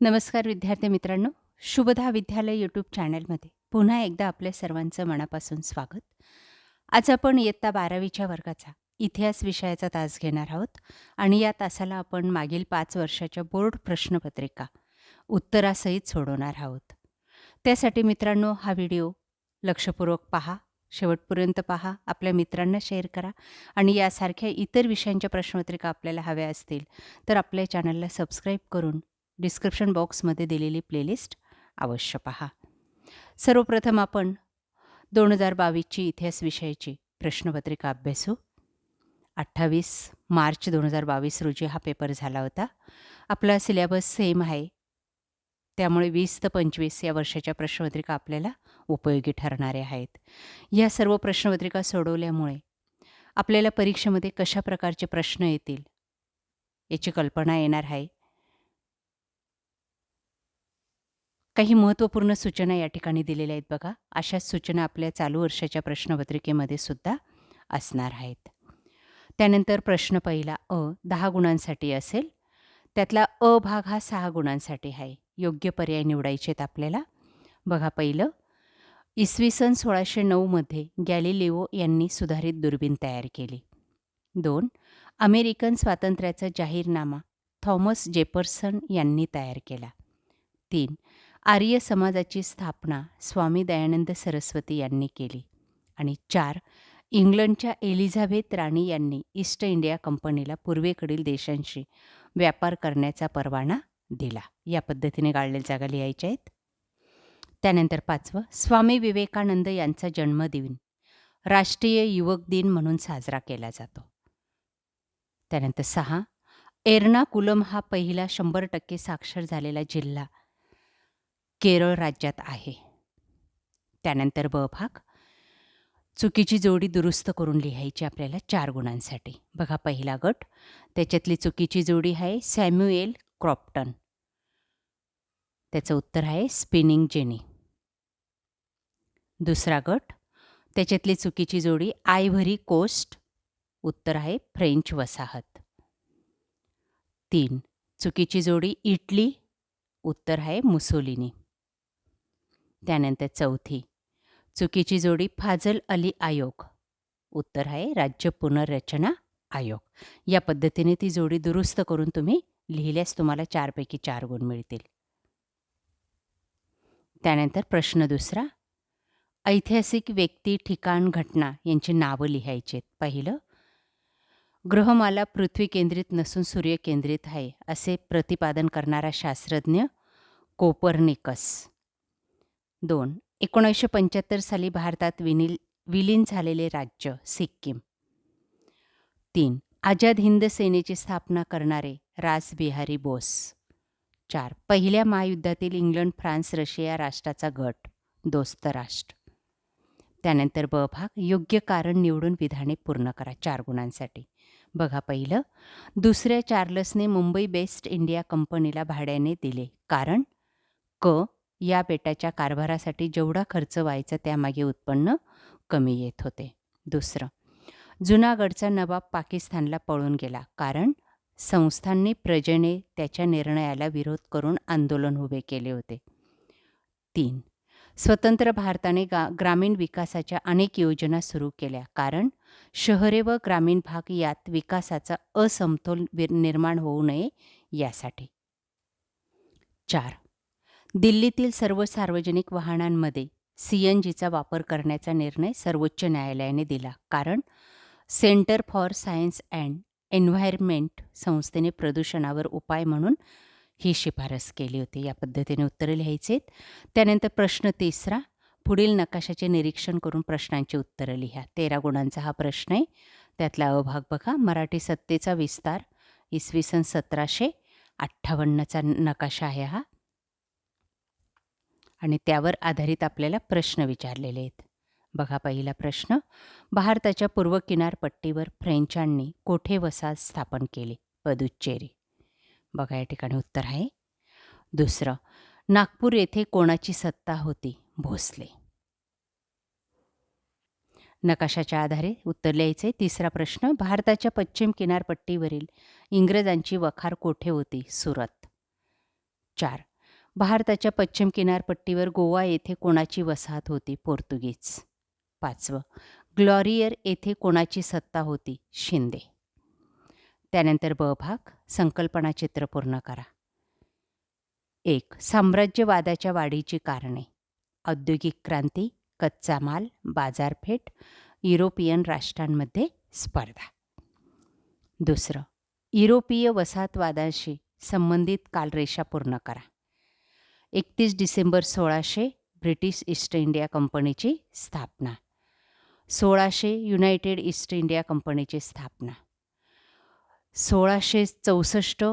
नमस्कार विद्यार्थी मित्रांनो शुभदा विद्यालय यूट्यूब चॅनलमध्ये पुन्हा एकदा आपल्या सर्वांचं मनापासून स्वागत. आज आपण इयत्ता बारावीच्या वर्गाचा इतिहास विषयाचा तास घेणार आहोत आणि या तासाला आपण मागील पाच वर्षाच्या बोर्ड प्रश्नपत्रिका उत्तरासहित सोडवणार आहोत. त्यासाठी मित्रांनो हा व्हिडिओ लक्षपूर्वक पहा शेवटपर्यंत पहा आपल्या मित्रांना शेअर करा आणि यासारख्या इतर विषयांच्या प्रश्नपत्रिका आपल्याला हव्या असतील तर आपल्या चॅनलला सबस्क्राईब करून डिस्क्रिप्शन बॉक्समध्ये दिलेली प्लेलिस्ट अवश्य पहा. सर्वप्रथम आपण दोन हजार बावीसची इतिहास विषयाची प्रश्नपत्रिका अभ्यासू. अठ्ठावीस मार्च दोन हजार बावीस रोजी हा पेपर झाला होता. आपला सिलेबस सेम आहे. त्यामुळे वीस ते पंचवीस या वर्षाच्या प्रश्नपत्रिका आपल्याला उपयोगी ठरणाऱ्या आहेत. या सर्व प्रश्नपत्रिका सोडवल्यामुळे आपल्याला परीक्षेमध्ये कशा प्रकारचे प्रश्न येतील याची कल्पना येणार आहे. काही महत्त्वपूर्ण सूचना या ठिकाणी दिलेल्या आहेत बघा. अशाच सूचना आपल्या चालू वर्षाच्या प्रश्नपत्रिकेमध्ये सुद्धा असणार आहेत. त्यानंतर प्रश्न पहिला अ दहा गुणांसाठी असेल. त्यातला अ भाग हा सहा गुणांसाठी आहे. योग्य पर्याय निवडायचे आहेत आपल्याला. बघा पहिलं इसवी सन सोळाशे नऊमध्ये गॅलिलिओ यांनी सुधारित दुर्बीण तयार केली. दोन अमेरिकन स्वातंत्र्याचा जाहीरनामा थॉमस जेपर्सन यांनी तयार केला. तीन आर्य समाजाची स्थापना स्वामी दयानंद सरस्वती यांनी केली. आणि चार इंग्लंडच्या एलिझाबेथ राणी यांनी ईस्ट इंडिया कंपनीला पूर्वेकडील देशांशी व्यापार करण्याचा परवाना दिला. या पद्धतीने गाळलेल्या जागा लिहायच्या आहेत. त्यानंतर पाचवं स्वामी विवेकानंद यांचा जन्मदिन राष्ट्रीय युवक दिन म्हणून साजरा केला जातो. त्यानंतर सहा एर्नाकुलम हा पहिला शंभर टक्के साक्षर झालेला जिल्हा केरळ राज्यात आहे. त्यानंतर ब भाग. चुकीची जोडी दुरुस्त करून लिहायची आपल्याला चार गुणांसाठी. बघा पहिला गट. त्याच्यातली चुकीची जोडी आहे सॅम्युएल क्रॉप्टन त्याचं उत्तर आहे स्पिनिंग जेनी. दुसरा गट. त्याच्यातली चुकीची जोडी आयव्हरी कोस्ट. उत्तर आहे फ्रेंच वसाहत. तीन. चुकीची जोडी इटली. उत्तर आहे मुसोलिनी. त्यानंतर चौथी. चुकीची जोडी फाजल अली आयोग. उत्तर आहे राज्य पुनर्रचना आयोग. या पद्धतीने ती जोडी दुरुस्त करून तुम्ही लिहिल्यास तुम्हाला चारपैकी चार गुण मिळतील. त्यानंतर प्रश्न दुसरा. ऐतिहासिक व्यक्ती ठिकाण घटना यांची नावं लिहायची पहिलं ग्रहमाला पृथ्वी केंद्रित नसून सूर्य केंद्रित आहे असे प्रतिपादन करणारा शास्त्रज्ञ कोपरनिकस. दोन एकोणीसशे पंच्याहत्तर साली भारतात विनिल विलीन झालेले राज्य सिक्कीम. तीन आझाद हिंद सेनेची स्थापना करणारे रासबिहारी बोस. चार पहिल्या महायुद्धातील इंग्लंड फ्रान्स रशिया राष्ट्राचा गट दोस्त राष्ट्र. त्यानंतर ब भाग योग्य कारण निवडून विधाने पूर्ण करा चार गुणांसाठी. बघा पहिलं दुसऱ्या चार्लसने मुंबई बेस्ट इंडिया कंपनीला भाड्याने दिले. कारण क या बेटाच्या कारभारासाठी जेवढा खर्च व्हायचा त्यामागे उत्पन्न कमी येत होते. दुसरं जुनागडचा नवाब पाकिस्तानला पळून गेला कारण संस्थांनी प्रजेने त्याच्या निर्णयाला विरोध करून आंदोलन उभे केले होते. तीन स्वतंत्र भारताने गा ग्रामीण विकासाच्या अनेक योजना सुरू केल्या कारण शहरे व ग्रामीण भाग यात विकासाचा असमतोल निर्माण होऊ नये यासाठी. चार दिल्लीतील सर्व सार्वजनिक वाहनांमध्ये सी एन जीचा वापर करण्याचा निर्णय सर्वोच्च न्यायालयाने दिला. कारण centre for science and environment संस्थेने प्रदूषणावर उपाय म्हणून ही शिफारस केली होती. या पद्धतीने उत्तरं लिहायचे त्यानंतर प्रश्न तिसरा पुढील नकाशाचे निरीक्षण करून प्रश्नांची उत्तरं लिहा. तेरा गुणांचा हा प्रश्न आहे. त्यातला अभाग बघा. मराठी सत्तेचा विस्तार इसवी सन सतराशे अठ्ठावन्नचा नकाशा आहे हा. आणि त्यावर आधारित आपल्याला प्रश्न विचारलेले आहेत. बघा पहिला प्रश्न. भारताच्या पूर्व किनारपट्टीवर फ्रेंचांनी कोठे वसाहत स्थापन केली? पदुच्चेरी. बघा या ठिकाणी उत्तर आहे. दुसरं. नागपूर येथे कोणाची सत्ता होती? भोसले. नकाशाच्या आधारे उत्तर लिहायचे तिसरा प्रश्न. भारताच्या पश्चिम किनारपट्टीवरील इंग्रजांची वखार कोठे होती? सुरत. चार. भारताच्या पश्चिम किनारपट्टीवर गोवा येथे कोणाची वसाहत होती? पोर्तुगीज. पाचवं. ग्लॉरियर येथे कोणाची सत्ता होती? शिंदे. त्यानंतर ब भाग. संकल्पना चित्र पूर्ण करा. एक. साम्राज्यवादाच्या वाढीची कारणे. औद्योगिक क्रांती कच्चा माल बाजारपेठ युरोपियन राष्ट्रांमध्ये स्पर्धा. दुसरं. युरोपीय वसाहतवादाशी संबंधित कालरेषा पूर्ण करा. एकतीस डिसेंबर सोळाशे ब्रिटिश ईस्ट इंडिया कंपनीची स्थापना. सोळाशे युनायटेड ईस्ट इंडिया कंपनीची स्थापना. सोळाशे चौसष्ट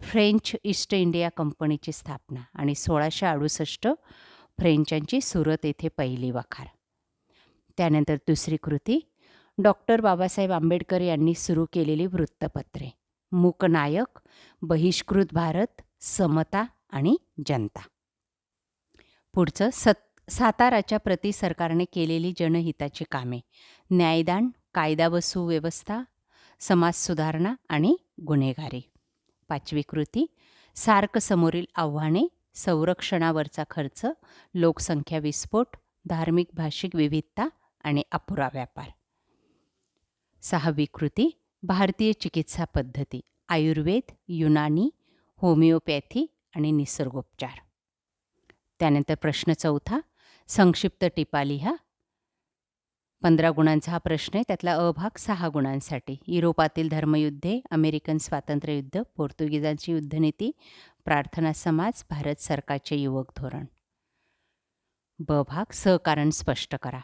फ्रेंच ईस्ट इंडिया कंपनीची स्थापना आणि सोळाशे अडुसष्ट फ्रेंचांची सुरत येथे पहिली वखार. त्यानंतर दुसरी कृती डॉक्टर बाबासाहेब आंबेडकर यांनी सुरू केलेली वृत्तपत्रे. मूकनायक बहिष्कृत भारत समता आणि जनता. पुढचं सत साताराच्या प्रति सरकारने केलेली जनहिताची कामे. न्यायदान कायदा व सुव्यवस्था समाज सुधारणा आणि गुन्हेगारी. पाचवी कृती सार्क समोरील आव्हाने संरक्षणावरचा खर्च लोकसंख्या विस्फोट धार्मिक भाषिक विविधता आणि अपुरा व्यापार. सहावी कृती भारतीय चिकित्सा पद्धती आयुर्वेद युनानी होमिओपॅथी आणि निसर्गोपचार. त्यानंतर प्रश्न चौथा संक्षिप्त टिपा लिहा. पंधरा गुणांचा हा प्रश्न आहे. त्यातला अ भाग सहा गुणांसाठी. युरोपातील धर्मयुद्धे अमेरिकन स्वातंत्र्ययुद्ध पोर्तुगीजांची युद्धनीती प्रार्थना समाज भारत सरकारचे युवक धोरण. ब भाग सहकारण स्पष्ट करा.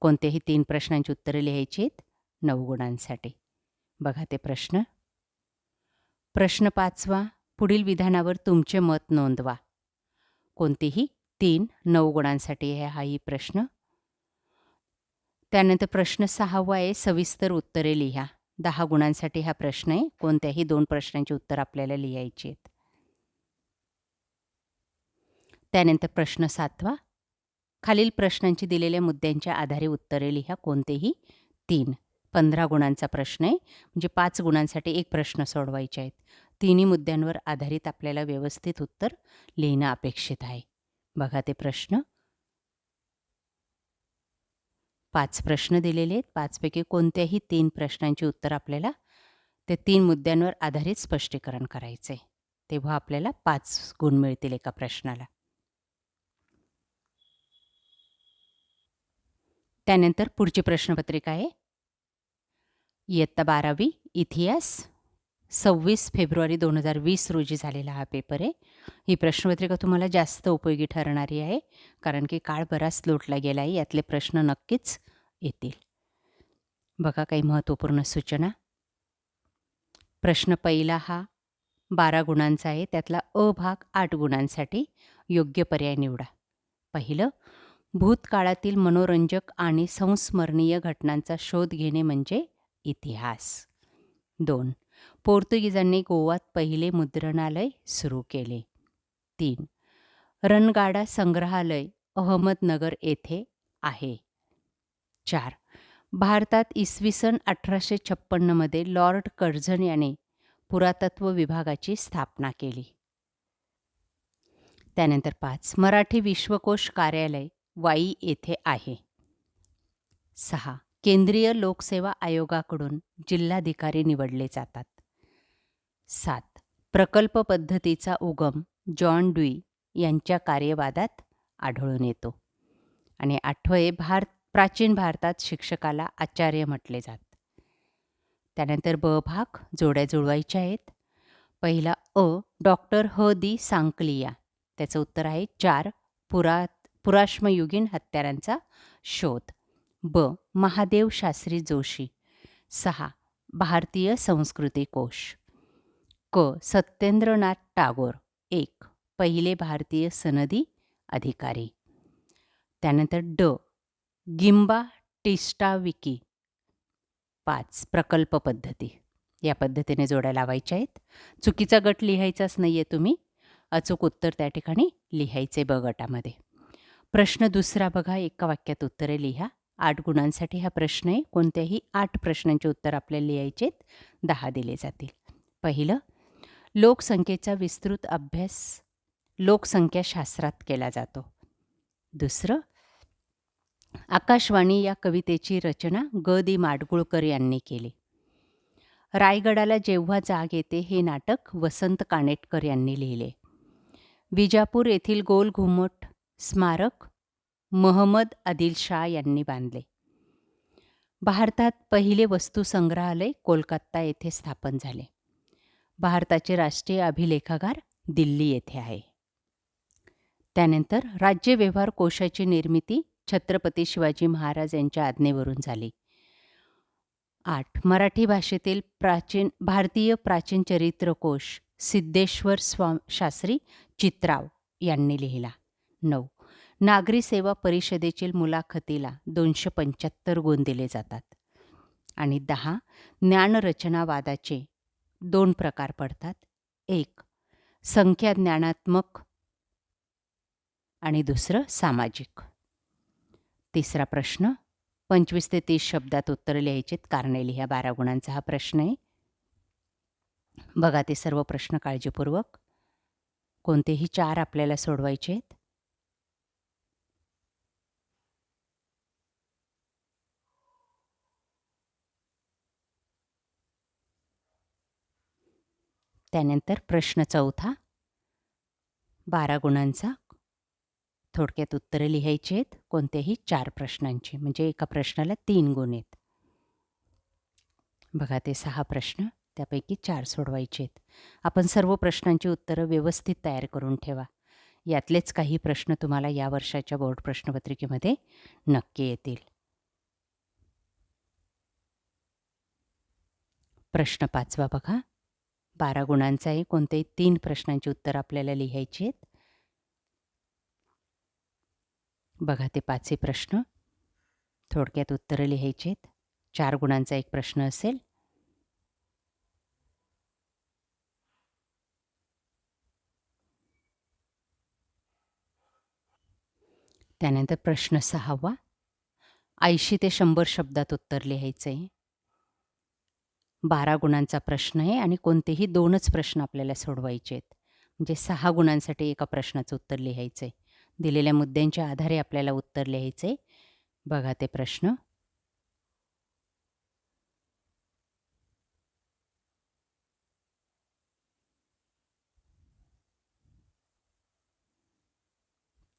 कोणतेही तीन प्रश्नांची उत्तरे लिहायची आहेत? नऊ गुणांसाठी. बघा ते प्रश्न. प्रश्न पाचवा पुढील विधानावर तुमचे मत नोंदवा. कोणतेही तीन नऊ गुणांसाठी आहे हाही प्रश्न. त्यानंतर प्रश्न सहावा आहे सविस्तर उत्तरे लिहा. दहा गुणांसाठी हा प्रश्न आहे. कोणत्याही दोन प्रश्नांची उत्तर आपल्याला लिहायची आहेत. त्यानंतर प्रश्न सातवा. खालील प्रश्नांची दिलेल्या मुद्द्यांच्या आधारे उत्तरे लिहा. कोणतेही तीन पंधरा गुणांचा प्रश्न आहे. म्हणजे पाच गुणांसाठी एक प्रश्न सोडवायचे आहेत. तिन्ही मुद्द्यांवर आधारित आपल्याला व्यवस्थित उत्तर लिहिणं अपेक्षित आहे. बघा ते प्रश्न. पाच प्रश्न दिलेले आहेत. पाचपैकी कोणत्याही तीन प्रश्नांची उत्तर आपल्याला ते तीन मुद्द्यांवर आधारित स्पष्टीकरण करायचे तेव्हा आपल्याला पाच गुण मिळतील एका प्रश्नाला. त्यानंतर पुढची प्रश्नपत्रिका आहे. इयत्ता बारावी इतिहास सव्वीस फेब्रुवारी दोन हजार वीस रोजी झालेला हा पेपर आहे. ही प्रश्नपत्रिका तुम्हाला जास्त उपयोगी ठरणारी आहे कारण की काळ बराच लोटला गेला आहे यातले प्रश्न नक्कीच येतील. बघा काही महत्त्वपूर्ण सूचना. प्रश्न पहिला हा बारा गुणांचा आहे त्यातला अ भाग आठ गुणांसाठी योग्य पर्याय निवडा. पहिलं भूतकाळातील मनोरंजक आणि संस्मरणीय घटनांचा शोध घेणे म्हणजे इतिहास. दोन पोर्तुगीजांनी गोवात पहिले मुद्रणालय सुरू केले. तीन. रणगाडा संग्रहालय अहमदनगर येथे आहे. चार. भारतात इसवी सन अठराशे छप्पन्नमध्ये लॉर्ड कर्झन याने पुरातत्व विभागाची स्थापना केली. त्यानंतर पाच. मराठी विश्वकोश कार्यालय वाई येथे आहे. सहा. केंद्रीय लोकसेवा आयोगाकडून जिल्हाधिकारी निवडले जातात. सात. प्रकल्प पद्धतीचा उगम जॉन ड्युई यांच्या कार्यवादात आढळून येतो. आणि आठवे भारत प्राचीन भारतात शिक्षकाला आचार्य म्हटले जात. त्यानंतर ब भाग जोड्या जुळवायच्या आहेत. पहिला अ डॉक्टर ह. दी सांकलिया. त्याचं उत्तर आहे चार पुरा पुराश्मयुगीन हत्यारांचा शोध. ब. महादेव शास्त्री जोशी. सहा. भारतीय संस्कृती कोश. क. सत्येंद्रनाथ टागोर. एक. पहिले भारतीय सनदी अधिकारी. त्यानंतर ड. गिंबा टिस्टाविकी. पाच. प्रकल्प पद्धती. या पद्धतीने जोड्या लावायच्या आहेत. चुकीचा गट लिहायचाच नाही आहे तुम्ही. अचूक उत्तर त्या ठिकाणी लिहायचे ब गटामध्ये. प्रश्न दुसरा बघा. एका वाक्यात उत्तरे लिहा. आठ गुणांसाठी हा प्रश्न आहे. कोणत्याही आठ प्रश्नांचे उत्तर आपल्याला लिहायचे दहा दिले जातील. पहिलं लोकसंख्येचा विस्तृत अभ्यास लोकसंख्याशास्त्रात केला जातो. दुसरं आकाशवाणी या कवितेची रचना ग. दी. माडगुळकर यांनी केली. रायगडाला जेव्हा जाग येते हे नाटक वसंत कानेटकर यांनी लिहिले. विजापूर येथील गोल घुमट स्मारक महमद आदिल शाह यांनी बांधले. भारतात पहिले वस्तू संग्रहालय कोलकाता येथे स्थापन झाले. भारताचे राष्ट्रीय अभिलेखागार दिल्ली येथे आहे. त्यानंतर राज्य व्यवहार कोशाची निर्मिती छत्रपती शिवाजी महाराज यांच्या आज्ञेवरून झाली. आठ. मराठी भाषेतील प्राचीन भारतीय प्राचीन चरित्रकोश सिद्धेश्वर स्वा शास्त्री चित्राव यांनी लिहिला. नऊ. नागरी सेवा परिषदेतील मुलाखतीला दोनशे पंच्याहत्तर गुण दिले जातात. आणि दहा ज्ञानरचनावादाचे दोन प्रकार पडतात. एक संख्या ज्ञानात्मक आणि दुसरं सामाजिक. तिसरा प्रश्न पंचवीस ते तीस शब्दात उत्तर लिहायचेत कारणे लिहा. बारा गुणांचा हा प्रश्न आहे. बघा ते सर्व प्रश्न काळजीपूर्वक. कोणतेही चार आपल्याला सोडवायचे आहेत? त्यानंतर प्रश्न चौथा. बारा गुणांचा. थोडक्यात उत्तरं लिहायची आहेत. कोणत्याही चार प्रश्नांची. म्हणजे एका प्रश्नाला तीन गुण आहेत. बघा ते सहा प्रश्न. त्यापैकी चार सोडवायचे आहेत. आपण सर्व प्रश्नांची उत्तरं व्यवस्थित तयार करून ठेवा. यातलेच काही प्रश्न तुम्हाला या वर्षाच्या बोर्ड प्रश्नपत्रिकेमध्ये नक्की येतील. प्रश्न पाचवा बघा. बारा गुणांचा आहे कोणतेही तीन प्रश्नांची उत्तर आपल्याला लिहायची आहेत. बघा ते पाचही प्रश्न. थोडक्यात उत्तरं लिहायची आहेत. चार गुणांचा एक प्रश्न असेल. त्यानंतर प्रश्न सहावा. ऐंशी ते शंभर शब्दात उत्तर लिहायचं आहे बारा गुणांचा प्रश्न आहे आणि कोणतेही दोनच प्रश्न आपल्याला सोडवायचे आहेत. म्हणजे सहा गुणांसाठी एका प्रश्नाचं उत्तर लिहायचं आहे दिलेल्या मुद्द्यांच्या आधारे आपल्याला उत्तर लिहायचं आहे बघा ते प्रश्न.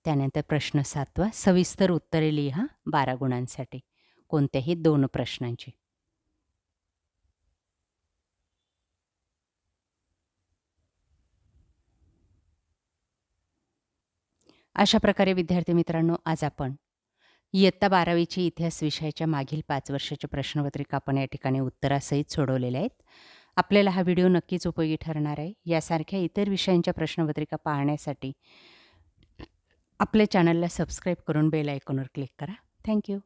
त्यानंतर प्रश्न सातवा. सविस्तर उत्तरे लिहा बारा गुणांसाठी. कोणत्याही दोन प्रश्नांची. अशा प्रकारे विद्यार्थी मित्रांनो आज आपण इयत्ता बारावीची इतिहास विषयाच्या मागील पाच वर्षाच्या प्रश्नपत्रिका आपण या ठिकाणी उत्तरासहित सोडवलेल्या आहेत. आपल्याला हा व्हिडिओ नक्कीच उपयोगी ठरणार आहे. यासारख्या इतर विषयांच्या प्रश्नपत्रिका पाहण्यासाठी आपल्या चॅनलला सबस्क्राईब करून बेल आयकॉनवर क्लिक करा. थँक्यू